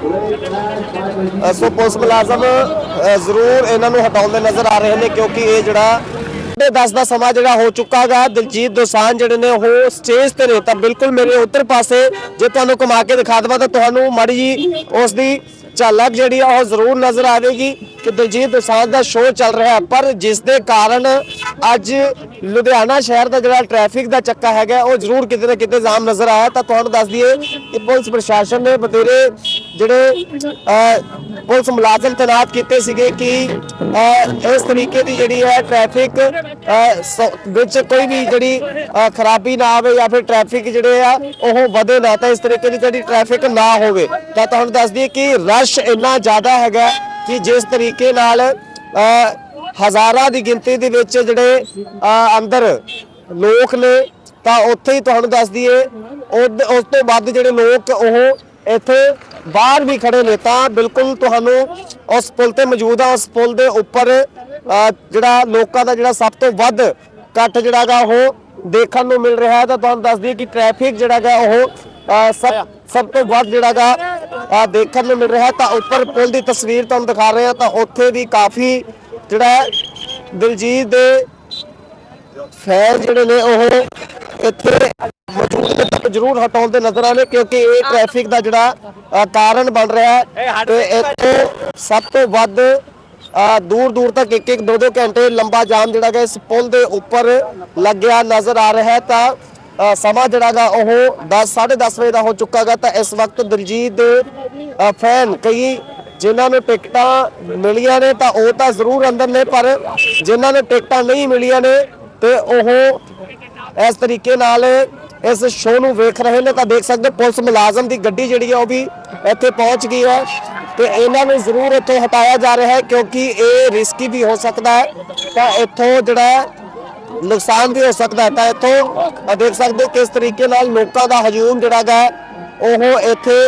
So police ਮੁਲਾਜ਼ਮ ਜ਼ਰੂਰ ਇਹਨਾਂ ਨੂੰ ਹਟਾਉਂਦੇ ਨਜ਼ਰ ਆ ਰਹੇ ਨੇ ਕਿਉਂਕਿ ਇਹ ਜਿਹੜਾ 10 ਦਾ ਸਮਾਂ ਜਿਹੜਾ ਹੋ ਚੁੱਕਾ ਗਾ, ਦਿਲਜੀਤ ਦੋਸਾਂਝ ਜਿਹੜੇ ਨੇ ਉਹ ਸਟੇਜ ਤੇ ਨੇ, ਤਾਂ ਬਿਲਕੁਲ ਮੇਰੇ ਉੱਤਰ ਪਾਸੇ, ਜੇ ਤੁਹਾਨੂੰ ਘੁਮਾ ਕੇ ਦਿਖਾ ਦਵਾਂ ਤਾਂ ਤੁਹਾਨੂੰ ਮਾੜੀ ਜੀ ਉਸ ਦੀ ਝਲਕ ਜਿਹੜੀ ਆ ਉਹ ਜ਼ਰੂਰ ਨਜ਼ਰ ਆਵੇਗੀ ਕਿ ਦਿਲਜੀਤ ਦੋਸਾਂਝ ਦਾ ਸ਼ੋਅ ਚੱਲ ਰਿਹਾ ਪਰ ਜਿਸ ਦੇ ਕਾਰਨ ਅੱਜ ਲੁਧਿਆਣਾ ਸ਼ਹਿਰ ਦਾ ਜਿਹੜਾ ਟ੍ਰੈਫਿਕ ਦਾ ਚੱਕਾ ਹੈਗਾ ਉਹ ਜ਼ਰੂਰ ਕਿਤੇ ਨਾ ਕਿਤੇ ਜਾਮ ਨਜ਼ਰ ਆਇਆ। ਤਾਂ ਤੁਹਾਨੂੰ ਦੱਸ ਦਈਏ ਕਿ ਪੁਲਿਸ ਪ੍ਰਸ਼ਾਸਨ ਨੇ ਬਤੇਰੇ ਜਿਹੜੇ ਅਹ, ਪੁਲਿਸ ਮੁਲਾਜ਼ਮ ਤੈਨਾਤ ਕੀਤੇ ਸੀਗੇ ਕਿ ਇਸ ਤਰੀਕੇ ਦੀ ਜਿਹੜੀ ਹੈ ਟ੍ਰੈਫਿਕ ਵਿੱਚ ਕੋਈ ਵੀ ਜਿਹੜੀ ਖਰਾਬੀ ਨਾ ਆਵੇ ਜਾਂ ਫਿਰ ਟ੍ਰੈਫਿਕ ਜਿਹੜੇ ਆ ਉਹ ਵਧੇ ਨਾ। ਤਾਂ ਇਸ ਤਰੀਕੇ ਦੀ ਜਿਹੜੀ ਟ੍ਰੈਫਿਕ ਨਾ ਹੋਵੇ। ਤਾਂ ਤੁਹਾਨੂੰ ਦੱਸ ਦਈਏ ਕਿ ਰਸ਼ ਇੰਨਾ ਜ਼ਿਆਦਾ ਹੈਗਾ ਕਿ ਜਿਸ ਤਰੀਕੇ ਨਾਲ ਅਹ, ਹਜ਼ਾਰਾਂ ਦੀ ਗਿਣਤੀ ਦੇ ਵਿੱਚ ਜਿਹੜੇ ਅੰਦਰ ਲੋਕ ਨੇ, ਤਾਂ ਉੱਥੇ ਹੀ ਤੁਹਾਨੂੰ ਦੱਸ ਦਈਏ ਉਸ ਤੋਂ ਵੱਧ ਜਿਹੜੇ ਲੋਕ ਉਹ ਇੱਥੇ ਬਾਹਰ ਵੀ ਖੜੇ ਨੇ, ਤਾਂ ਬਿਲਕੁਲ ਤੁਹਾਨੂੰ ਉਸ ਪੁਲ ਤੇ ਮੌਜੂਦ ਆ, ਉਸ ਪੁਲ ਦੇ ਉੱਪਰ ਜਿਹੜਾ ਲੋਕਾਂ ਦਾ ਜਿਹੜਾ ਸਭ ਤੋਂ ਵੱਧ ਇਕੱਠ ਜਿਹੜਾ ਗਾ ਉਹ ਦੇਖਣ ਨੂੰ ਮਿਲ ਰਿਹਾ ਹੈ, ਤਾਂ ਤੁਹਾਨੂੰ ਦੱਸ ਦਈਏ ਕਿ ਟ੍ਰੈਫਿਕ ਜਿਹੜਾ ਗਾ ਉਹ ਸਭ ਸਭ ਤੋਂ ਵੱਧ ਜਿਹੜਾ ਗਾ ਦੇਖਣ ਨੂੰ ਮਿਲ ਰਿਹਾ ਤਾਂ ਉੱਪਰ ਪੁਲ ਦੀ ਤਸਵੀਰ ਤੁਹਾਨੂੰ ਦਿਖਾ ਰਹੇ ਹਾਂ, ਤਾਂ ਉੱਥੇ ਵੀ ਕਾਫੀ ਜਿਹੜਾ ਹੈ, ਦਿਲਜੀਤ ਦੇ ਫੈਨ ਜਿਹੜੇ ਨੇ ਉਹ ਇੱਥੇ ਮੌਜੂਦ ਨੇ ਤਾਂ ਜ਼ਰੂਰ ਹਟਾਉਣ ਦੇ ਨਜ਼ਰ ਆਨੇ ਕਿਉਂਕਿ ਇਹ ਟ੍ਰੈਫਿਕ ਦਾ ਜਿਹੜਾ ਕਾਰਨ ਬਣ ਰਿਹਾ ਹੈ। ਤੇ ਇੱਥੇ ਸਭ ਤੋਂ ਵੱਧ ਦੂਰ ਦੂਰ ਤੱਕ ਇੱਕ ਇੱਕ ਦੋ ਦੋ ਘੰਟੇ ਲੰਬਾ ਜਾਮ ਜਿਹੜਾ ਗਾ ਇਸ ਪੁਲ ਦੇ ਉੱਪਰ ਲੱਗਿਆ ਨਜ਼ਰ ਆ ਰਿਹਾ ਹੈ। ਤਾਂ ਸਮਾਂ ਜਿਹੜਾ ਗਾ ਉਹ 10 10:30 ਵਜੇ ਦਾ ਹੋ ਚੁੱਕਾ ਗਾ ਤਾਂ ਇਸ ਵਕਤ ਦਿਲਜੀਤ ਦੇ ਫੈਨ ਕਈ ਜਿਨ੍ਹਾਂ ਨੂੰ ਟਿਕਟਾਂ ਮਿਲੀਆਂ ਨੇ ਤਾਂ ਉਹ ਤਾਂ ਜ਼ਰੂਰ ਅੰਦਰ ਨੇ, ਪਰ ਜਿਨ੍ਹਾਂ ਨੂੰ ਟਿਕਟਾਂ ਨਹੀਂ ਮਿਲੀਆਂ ਨੇ ਤੇ ਉਹ ਇਸ ਤਰੀਕੇ ਨਾਲ ਇਸ ਸ਼ੋਅ ਨੂੰ ਵੇਖ ਰਹੇ ਨੇ ਤਾਂ ਦੇਖ ਸਕਦੇ ਪੁਲਿਸ ਮੁਲਾਜ਼ਮ ਦੀ ਗੱਡੀ ਜਿਹੜੀ ਹੈ ਉਹ ਵੀ ਇੱਥੇ ਪਹੁੰਚ ਗਈ ਹੈ ਤੇ ਇਹਨਾਂ ਨੂੰ ਜ਼ਰੂਰ ਇੱਥੋਂ ਹਟਾਇਆ ਜਾ ਰਿਹਾ ਹੈ ਕਿਉਂਕਿ ਇਹ ਰਿਸਕੀ ਵੀ ਹੋ ਸਕਦਾ ਹੈ, ਤਾਂ ਇੱਥੋਂ ਜਿਹੜਾ ਨੁਕਸਾਨ ਵੀ ਹੋ ਸਕਦਾ ਹੈ, ਤਾਂ ਇੱਥੋਂ ਦੇਖ ਸਕਦੇ ਕਿਸ ਤਰੀਕੇ ਨਾਲ ਲੋਕਾਂ ਦਾ ਹਜੂਮ ਜਿਹੜਾ ਗਾ ਉਹ ਇੱਥੇ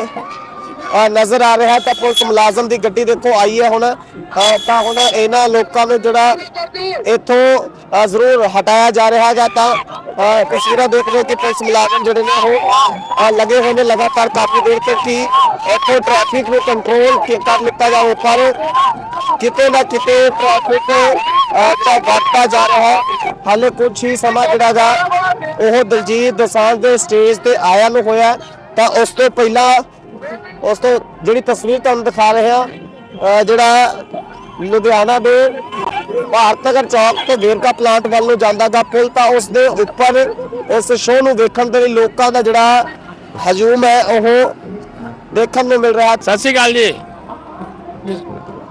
ਨਜ਼ਰ ਆ ਰਿਹਾ ਤਾਂ ਪੁਲਿਸ ਮੁਲਾਜ਼ਮ ਦੀ ਗੱਡੀ ਦੇਖੋ ਆਈ ਹੈ ਹੁਣ। ਤਾਂ ਹੁਣ ਇਹਨਾਂ ਲੋਕਾਂ ਨੂੰ ਜਿਹੜਾ ਇੱਥੋਂ ਜ਼ਰੂਰ ਹਟਾਇਆ ਜਾ ਰਿਹਾ ਹੈਗਾ ਤਾਂ ਤਸਵੀਰਾਂ ਦੇਖ ਰਹੇ ਹੋ ਕਿ ਪੁਲਿਸ ਮੁਲਾਜ਼ਮ ਜਿਹੜੇ ਨੇ ਉਹ ਲੱਗੇ ਹੋਏ ਨੇ ਲਗਾਤਾਰ ਕਾਫੀ ਦੇਰ ਤੱਕ ਹੀ ਇੱਥੋਂ ਟ੍ਰੈਫਿਕ ਨੂੰ ਕੰਟਰੋਲ ਕਰ ਲਿੱਤਾ ਜਾਵੇ ਪਰ ਕਿਤੇ ਨਾ ਕਿਤੇ ਟ੍ਰੈਫਿਕ ਅ, ਜਿਹੜਾ ਜਾ ਰਿਹਾ ਹੈ। ਹਾਲੇ ਕੁਝ ਹੀ ਸਮਾਂ ਜਿਹੜਾ ਗਾ ਉਹ ਦਲਜੀਤ ਦੋਸਾਂਝ ਦੇ ਸਟੇਜ ਤੇ ਆਇਆ ਨੂੰ ਹੋਇਆ। ਤਾਂ ਉਸ ਤੋਂ ਪਹਿਲਾਂ ਉਸ ਤੋਂ ਜਿਹੜੀ ਤਸਵੀਰ ਤੁਹਾਨੂੰ ਦਿਖਾ ਰਹੇ ਹਾਂ ਜਿਹੜਾ ਲੁਧਿਆਣਾ ਦੇ ਭਾਰਤ ਨਗਰ ਚੌਕ ਤੋਂ ਵੇਰਕਾ ਪਲਾਂਟ ਵੱਲ ਨੂੰ ਜਾਂਦਾ ਗਾ ਪੁਲ ਤਾਂ ਉਸ ਦੇ ਉੱਪਰ ਇਸ ਸ਼ੋਅ ਨੂੰ ਵੇਖਣ ਦੇ ਲਈ ਲੋਕਾਂ ਦਾ ਜਿਹੜਾ ਹਜੂਮ ਹੈ ਉਹ ਦੇਖਣ ਨੂੰ ਮਿਲ ਰਿਹਾ। ਸਤਿ ਸ਼੍ਰੀ ਅਕਾਲ ਜੀ।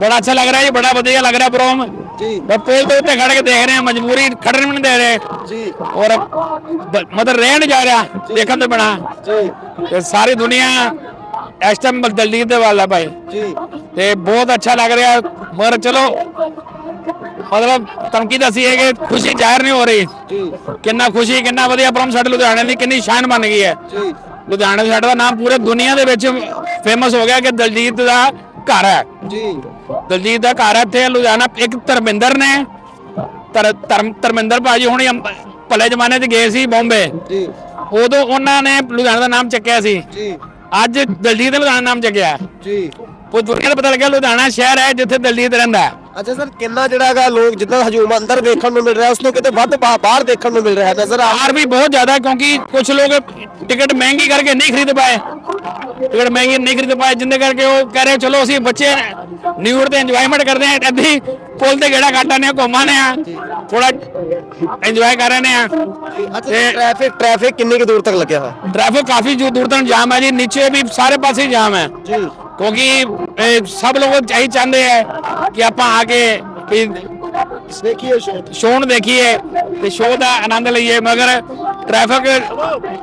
ਬੜਾ ਅੱਛਾ ਲੱਗ ਰਿਹਾ ਜੀ ਬੜਾ ਵਧੀਆ ਲੱਗ ਰਿਹਾ ਪ੍ਰੋਗਰਾਮ। ਜੀ। ਬਸ ਪੁਲ ਦੇ ਉੱਤੇ ਖੜ ਕੇ ਦੇਖ ਰਹੇ ਹਾਂ ਮਜਬੂਰੀ ਖੜਨ ਵੀ ਨਹੀਂ ਦੇ ਰਹੇ। ਜੀ। ਔਰ ਬ- ਮਤਲਬ ਰਹਿ ਨਹੀਂ ਜਾ ਰਿਹਾ ਦੇਖਣ ਇਸ ਟਾਈਮ ਦਲਜੀਤ ਦੇ ਵੱਲ ਭਾਈ। ਜੀ। ਤੇ ਬਹੁਤ ਅੱਛਾ ਲੱਗ ਰਿਹਾ। ਮਗਰ ਚਲੋ। ਮਤਲਬ ਤਨਕੀ ਦੱਸੀ ਹੈ ਕਿ ਖੁਸ਼ੀ ਜ਼ਾਹਿਰ ਨਹੀਂ ਹੋ ਰਹੀ। ਜੀ। ਕਿੰਨਾ ਖੁਸ਼ੀ ਕਿੰਨਾ ਵਧੀਆ ਪ੍ਰੋਗਰਾਮ ਸਾਡੇ ਲੁਧਿਆਣੇ ਦੀ ਕਿੰਨੀ ਸ਼ਾਨ ਬਣ ਗਈ ਹੈ। ਜੀ। ਲੁਧਿਆਣੇ ਸਾਡਾ ਦਾ ਨਾਮ ਪੂਰੇ ਦੁਨੀਆ ਦੇ ਵਿੱਚ ਫੇਮਸ ਹੋ ਗਿਆ ਕਿ ਦਲਜੀਤ ਦਾ ਘਰ ਹੈ। ਜੀ। ਦਲਜੀਤ ਦਾ ਘਰ ਹੈ ਇੱਥੇ ਲੁਧਿਆਣਾ ਇੱਕ ਧਰਮਿੰਦਰ ਨੇ। ਧਰ- ਧਰਮ ਧਰਮਿੰਦਰ ਭਾਜੀ ਹੁਣੀ ਭਲੇ ਜ਼ਮਾਨੇ 'ਚ ਗਏ ਸੀ ਬੰਬੇ। ਜੀ। ਉਦੋਂ ਉਹਨਾਂ ਨੇ ਲੁਧਿਆਣਾ ਦਾ ਨਾਮ ਚੱਕਿਆ ਸੀ। ਜੀ। ਅੱਜ ਦਲਜੀਤ ਨੇ ਲੁਧਿਆਣਾ ਨਾਮ ਚੱਕਿਆ ਜੀ। ਉਹ ਦੁਨੀਆ ਨੂੰ ਪਤਾ ਲੱਗਿਆ ਲੁਧਿਆਣਾ ਸ਼ਹਿਰ ਹੈ ਜਿੱਥੇ ਦਲਜੀਤ ਰਹਿੰਦਾ ਹੈ। ਅੱਛਾ ਸਰ ਕਿੰਨਾ ਜਿਹੜਾ ਹੈਗਾ ਲੋਕ ਜਿੱਦਾਂ ਹਜੂਮ ਅੰਦਰ ਦੇਖਣ ਨੂੰ ਮਿਲ ਰਿਹਾ ਉਸ ਤੋਂ ਕਿਤੇ ਵੱਧ ਬਾ- ਬਾਹਰ ਦੇਖਣ ਨੂੰ ਮਿਲ ਰਿਹਾ ਨਜ਼ਰ ਆ। ਬਾਹਰ ਵੀ ਬਹੁਤ ਜ਼ਿਆਦਾ ਹੈ ਕਿਉਂਕਿ ਕੁਝ ਲੋਕ ਟਿਕਟ ਮਹਿੰਗੀ ਕਰਕੇ ਨਹੀਂ ਖਰੀਦ ਪਾਏ। ਟਿਕਟ ਮਹਿੰਗੀ ਨਹੀਂ ਖਰੀਦ ਪਾਏ ਜਿੰਦੇ ਕਰਕੇ ਉਹ ਕਹਿ ਰਹੇ ਚਲੋ ਅਸੀਂ ਬੱਚੇ ਨਿਊ ਤੇ ਇੰਜੋਇਮੈਂਟ ਕਰਦੇ ਆ ਇੱਦਾਂ ਹੀ ਪੁੱਲ ਤੇ ਗੇੜਾ ਕੱਟਾਂ ਨੇ ਘੁੰਮਾਨੇ ਆ ਥੋੜਾ ਇੰਜੋਏ ਕਰ ਰਹੇ ਨੇ ਆ। ਅੱਛਾ ਟ੍ਰੈਫਿਕ ਟ੍ਰੈਫਿਕ ਕਿੰਨੀ ਕੁ ਦੂਰ ਤੱਕ ਲੱਗਿਆ ਹੋਇਆ? ਟ੍ਰੈਫਿਕ ਕਾਫੀ ਜੋ ਦੂਰ ਤੱਕ ਜਾਮ ਹੈ ਜੀ ਨੀਚੇ ਵੀ ਸਾਰੇ ਪਾਸੇ ਜਾਮ ਹੈ। ਜੀ। ਕਿਉਂਕਿ ਸਭ ਲੋਕ ਇਹੀ ਚਾਹੁੰਦੇ ਹੈ ਕਿ ਆਪਾਂ ਆ ਕੇ ਵੀ ਦੇਖੀਏ ਸ਼ੋਅ ਦੇਖੀਏ ਤੇ ਸ਼ੋਅ ਦਾ ਆਨੰਦ ਲਈਏ ਮਗਰ ਟ੍ਰੈਫਿਕ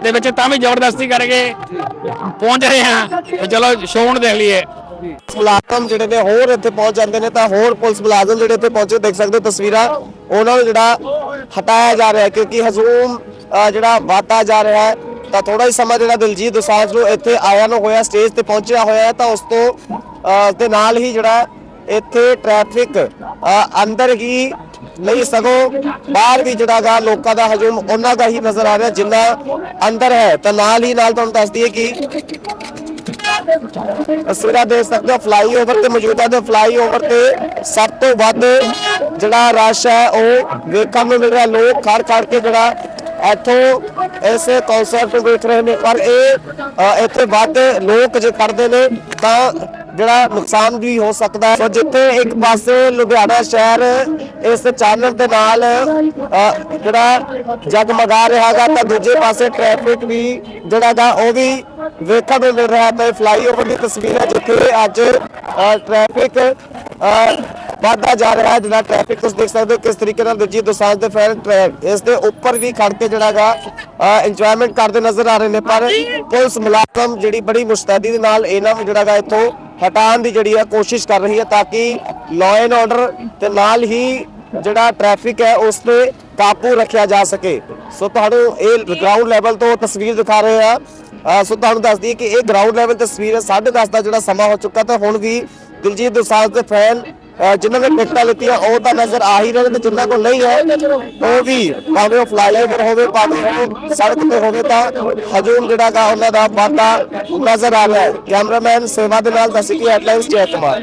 ਦੇ ਵਿੱਚ ਤਾਂ ਵੀ ਜ਼ਬਰਦਸਤੀ ਕਰਕੇ ਪਹੁੰਚ ਰਹੇ ਹਾਂ। ਤੇ ਚਲੋ ਸ਼ੋਅ ਦੇਖ ਲਈਏ। ਮੁਲਾਜ਼ਮ ਜਿਹੜੇ ਨੇ ਹੋਰ ਇੱਥੇ ਪਹੁੰਚ ਜਾਂਦੇ ਨੇ ਤਾਂ ਹੋਰ ਪੁਲਿਸ ਮੁਲਾਜ਼ਮ ਜਿਹੜੇ ਇੱਥੇ ਪਹੁੰਚੇ ਦੇਖ ਸਕਦੇ ਹੋ ਤਸਵੀਰਾਂ। ਉਹਨਾਂ ਨੂੰ ਜਿਹੜਾ ਹਟਾਇਆ ਜਾ ਰਿਹਾ ਹੈ ਕਿਉਂਕਿ ਹਜੂਮ ਜਿਹੜਾ ਵਾਧਾ ਜਾ ਰਿਹਾ ਹੈ, ਤਾਂ ਥੋੜਾ ਹੀ ਸਮਾਂ ਜਿਹੜਾ ਦਿਲਜੀਤ ਦੋਸਾਂਝ ਨੂੰ ਇੱਥੇ ਆਇਆ ਨੂੰ ਹੋਇਆ, ਸਟੇਜ ਤੇ ਪਹੁੰਚਿਆ ਹੋਇਆ ਹੈ, ਤਾਂ ਉਸ ਤੋਂ ਦੇ ਨਾਲ ਹੀ ਜਿਹੜਾ ਇੱਥੇ ਟ੍ਰੈਫਿਕ ਅੰਦਰ ਹੀ ਨਹੀਂ, ਸਗੋਂ ਬਾਹਰ ਵੀ ਜਿਹੜਾ ਗਾ ਲੋਕਾਂ ਦਾ ਹਜੂਮ, ਉਹਨਾਂ ਦਾ ਹੀ ਨਜ਼ਰ ਆ ਰਿਹਾ, ਜਿੰਨਾ ਅੰਦਰ ਹੈ, ਤਾਂ ਨਾਲ ਹੀ ਨਾਲ ਤੁਹਾਨੂੰ ਦੱਸ ਦਈਏ ਕਿ ਤਸਵੀਰਾਂ ਦੇਖ ਸਕਦੇ ਹੋ ਫਲਾਈਓਵਰ ਤੇ ਮੌਜੂਦਾ ਦੇ ਫਲਾਈਓਵਰ ਤੇ ਸਭ ਤੋਂ ਵੱਧ ਜਿਹੜਾ ਰਸ਼ ਹੈ ਉਹ ਵੇਖਣ ਨੂੰ ਮਿਲ ਰਿਹਾ। ਲੋਕ ਖੜ ਖੜ ਕੇ ਜਿਹੜਾ ਇੱਥੋਂ ਇਸ ਕਨਸਰਟ ਨੂੰ ਵੇਖ ਰਹੇ ਨੇ। ਪਰ ਇਹ ਇੱਥੇ ਵੱਧ ਲੋਕ ਜੇ ਖੜਦੇ ਨੇ ਤਾਂ ਜਿਹੜਾ ਨੁਕਸਾਨ ਵੀ ਹੋ ਸਕਦਾ ਹੈ। ਸੋ ਜਿੱਥੇ ਇੱਕ ਪਾਸੇ ਲੁਧਿਆਣਾ ਸ਼ਹਿਰ ਇਸ ਚਾਨਣ ਦੇ ਨਾਲ ਅ, ਜਿਹੜਾ ਜਗਮਗਾ ਰਿਹਾ ਹੈਗਾ ਤਾਂ ਦੂਜੇ ਪਾਸੇ ਟ੍ਰੈਫਿਕ ਵੀ ਜਿਹੜਾ ਗਾ ਉਹ ਵੀ ਵੇਖਣ ਨੂੰ ਮਿਲ ਰਿਹਾ ਹੈ। ਫਲਾਈਓਵਰ ਦੀ ਤਸਵੀਰ ਹੈ ਜਿੱਥੇ ਅੱਜ ਟ੍ਰੈਫਿਕ ਵਧਦਾ ਜਾ ਰਿਹਾ ਹੈ। ਜਿਹੜਾ ਟ੍ਰੈਫਿਕ ਤੁਸੀਂ ਦੇਖ ਸਕਦੇ ਹੋ ਕਿਸ ਤਰੀਕੇ ਨਾਲ ਦੂਜੀ ਦੋਸਾਂਝ ਦੇ ਫੈਨ ਇਸ ਦੇ ਉੱਪਰ ਵੀ ਖੜ ਕੇ ਜਿਹੜਾ ਗਾ ਇੰਜੋਇਮੈਂਟ ਕਰਦੇ ਨਜ਼ਰ ਆ ਰਹੇ ਨੇ। ਪਰ ਪੁਲਿਸ ਮੁਲਾਜ਼ਮ ਜਿਹੜੀ ਬੜੀ ਮੁਸਤੈਦੀ ਦੇ ਨਾਲ ਇਹਨਾਂ ਨੂੰ ਜਿਹੜਾ ਗਾ ਇੱਥੋਂ ਹਟਾਉਣ ਦੀ ਜਿਹੜੀ ਹੈ ਕੋਸ਼ਿਸ਼ ਕਰ ਰਹੀ ਹੈ ਤਾਂ ਕਿ ਲਾਅ ਐਂਡ ਆਰਡਰ ਤੇ ਨਾਲ ਹੀ ਜਿਹੜਾ ਟ੍ਰੈਫਿਕ ਹੈ ਉਸ ਤੇ ਕਾਬੂ ਰੱਖਿਆ ਜਾ ਸਕੇ। ਸੋ ਤੁਹਾਨੂੰ ਇਹ ਗਰਾਊਂਡ ਲੈਵਲ ਤੋਂ ਤਸਵੀਰ ਦਿਖਾ ਰਹੇ ਆ ਸੋ ਤੁਹਾਨੂੰ ਦੱਸ ਦਈਏ ਕਿ ਇਹ ਗਰਾਊਂਡ ਲੈਵਲ ਤਸਵੀਰ ਹੈ 10:30 ਦਾ ਜਿਹੜਾ ਸਮਾਂ ਹੋ ਚੁੱਕਾ ਤਾਂ ਹੁਣ ਵੀ ਦਿਲਜੀਤ ਦੋਸਾਂਝ ਦੇ ਫੈਨ ਜਿਨ੍ਹਾਂ ਨੇ ਟਿਕਟਾਂ ਲਿੱਤੀਆਂ, ਉਹ ਤਾਂ ਨਜ਼ਰ ਆ ਹੀ ਰਹੇ ਨੇ, ਜਿਨ੍ਹਾਂ ਕੋਲ ਨਹੀਂ ਹੈ, ਉਹ ਵੀ ਭਾਵੇਂ ਉਹ ਫਲਾਈਓਵਰ ਹੋਵੇ, ਭਾਵੇਂ ਸੜਕ ਤੇ ਹੋਵੇ ਤਾਂ ਹਜੂਮ ਜਿਹੜਾ ਗਾ ਉਹਨਾਂ ਦਾ ਵਾਧਾ ਨਜ਼ਰ ਆ ਰਿਹਾ ਹੈ। ਕੈਮਰਾਮੈਨ ਸੇਵਾ ਦੇ ਨਾਲ ਦਸਿਕੀ ਹੈਡਲਾਈਨਸ ਜੈ ਕੁਮਾਰ।